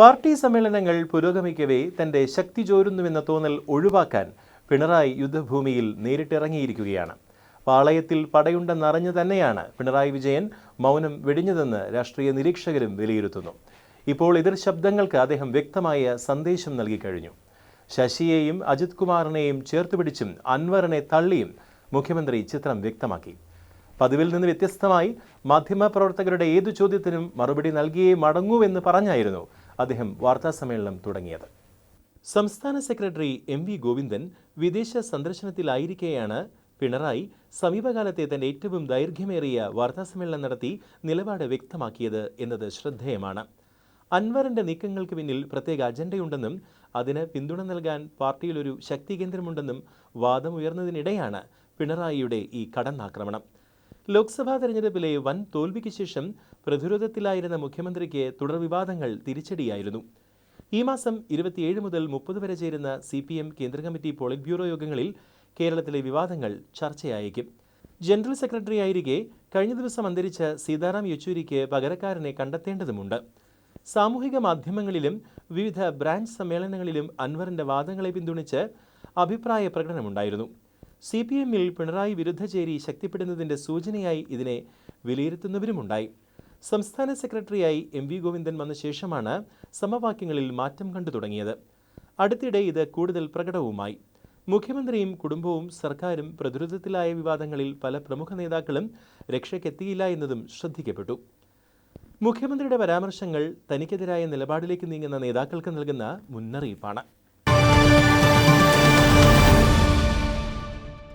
Party സമ്മേളനങ്ങൾ പുരോഗമിക്കവേ തന്റെ ശക്തി ചോരുന്നുവെന്ന തോന്നൽ ഒഴിവാക്കാൻ പിണറായി യുദ്ധഭൂമിയിൽ നേരിട്ടിറങ്ങിയിരിക്കുകയാണ്. പാളയത്തിൽ പടയുണ്ടെന്നറിഞ്ഞു തന്നെയാണ് പിണറായി വിജയൻ മൗനം വെടിഞ്ഞതെന്ന് രാഷ്ട്രീയ നിരീക്ഷകരും വിലയിരുത്തുന്നു. ഇപ്പോൾ എതിർ ശബ്ദങ്ങൾക്ക് അദ്ദേഹം വ്യക്തമായ സന്ദേശം നൽകിക്കഴിഞ്ഞു ശശിയെയും അജിത് കുമാറിനെയും ചേർത്തുപിടിച്ചും അൻവറിനെ തള്ളിയും മുഖ്യമന്ത്രി ചിത്രം വ്യക്തമാക്കി. പതിവിൽ നിന്ന് വ്യത്യസ്തമായി മാധ്യമപ്രവർത്തകരുടെ ഏതു ചോദ്യത്തിനും മറുപടി നൽകിയേ മടങ്ങൂവെന്ന് പറഞ്ഞായിരുന്നു അദ്ദേഹം വാർത്താസമ്മേളനം തുടങ്ങിയത്. സംസ്ഥാന സെക്രട്ടറി എം വി ഗോവിന്ദൻ വിദേശ സന്ദർശനത്തിലായിരിക്കെയാണ് പിണറായി സമീപകാലത്തെ തന്റെ ഏറ്റവും ദൈർഘ്യമേറിയ വാർത്താസമ്മേളനം നടത്തി നിലപാട് വ്യക്തമാക്കിയത് എന്നത് ശ്രദ്ധേയമാണ്. അൻവറിന്റെ നീക്കങ്ങൾക്ക് പിന്നിൽ പ്രത്യേക അജണ്ടയുണ്ടെന്നും അതിന് പിന്തുണ നൽകാൻ പാർട്ടിയിലൊരു ശക്തി കേന്ദ്രമുണ്ടെന്നും വാദമുയർന്നതിനിടെയാണ് പിണറായിയുടെ ഈ കടന്നാക്രമണം. ലോക്സഭാ തെരഞ്ഞെടുപ്പിലെ വൻ തോൽവിക്ക് ശേഷം പ്രതിരോധത്തിലായിരുന്ന മുഖ്യമന്ത്രിക്ക് തുടർ വിവാദങ്ങൾ തിരിച്ചടിയായിരുന്നു. ഈ മാസം ഇരുപത്തിയേഴ് മുതൽ മുപ്പത് വരെ ചേരുന്ന സി പി എം കേന്ദ്ര കമ്മിറ്റി പോളിറ്റ് ബ്യൂറോ യോഗങ്ങളിൽ കേരളത്തിലെ വിവാദങ്ങൾ ചർച്ചയായേക്കും. ജനറൽ സെക്രട്ടറി ആയിരിക്കെ കഴിഞ്ഞ ദിവസം അന്തരിച്ച സീതാറാം യെച്ചൂരിക്ക് പകരക്കാരനെ കണ്ടെത്തേണ്ടതുമുണ്ട്. സാമൂഹിക മാധ്യമങ്ങളിലും വിവിധ ബ്രാഞ്ച് സമ്മേളനങ്ങളിലും അൻവറിന്റെ വാദങ്ങളെ പിന്തുണച്ച് അഭിപ്രായ പ്രകടനമുണ്ടായിരുന്നു. സി പി എമ്മിൽ പിണറായി വിരുദ്ധ ചേരി ശക്തിപ്പെടുന്നതിന്റെ സൂചനയായി ഇതിനെ വിലയിരുത്തുന്നവരുമുണ്ടായി. സംസ്ഥാന സെക്രട്ടറിയായി എം വി ഗോവിന്ദൻ വന്ന ശേഷമാണ് സമവാക്യങ്ങളിൽ മാറ്റം കണ്ടു തുടങ്ങിയത്. അടുത്തിടെ ഇത് കൂടുതൽ പ്രകടവുമായി. മുഖ്യമന്ത്രിയും കുടുംബവും സർക്കാരും പ്രതിരോധത്തിലായ വിവാദങ്ങളിൽ പല പ്രമുഖ നേതാക്കളും രക്ഷയ്ക്കെത്തിയില്ല എന്നതും ശ്രദ്ധിക്കപ്പെട്ടു. മുഖ്യമന്ത്രിയുടെ പരാമർശങ്ങൾ തനിക്കെതിരായ നിലപാടിലേക്ക് നീങ്ങുന്ന നേതാക്കൾക്ക് നൽകുന്ന മുന്നറിയിപ്പാണ്.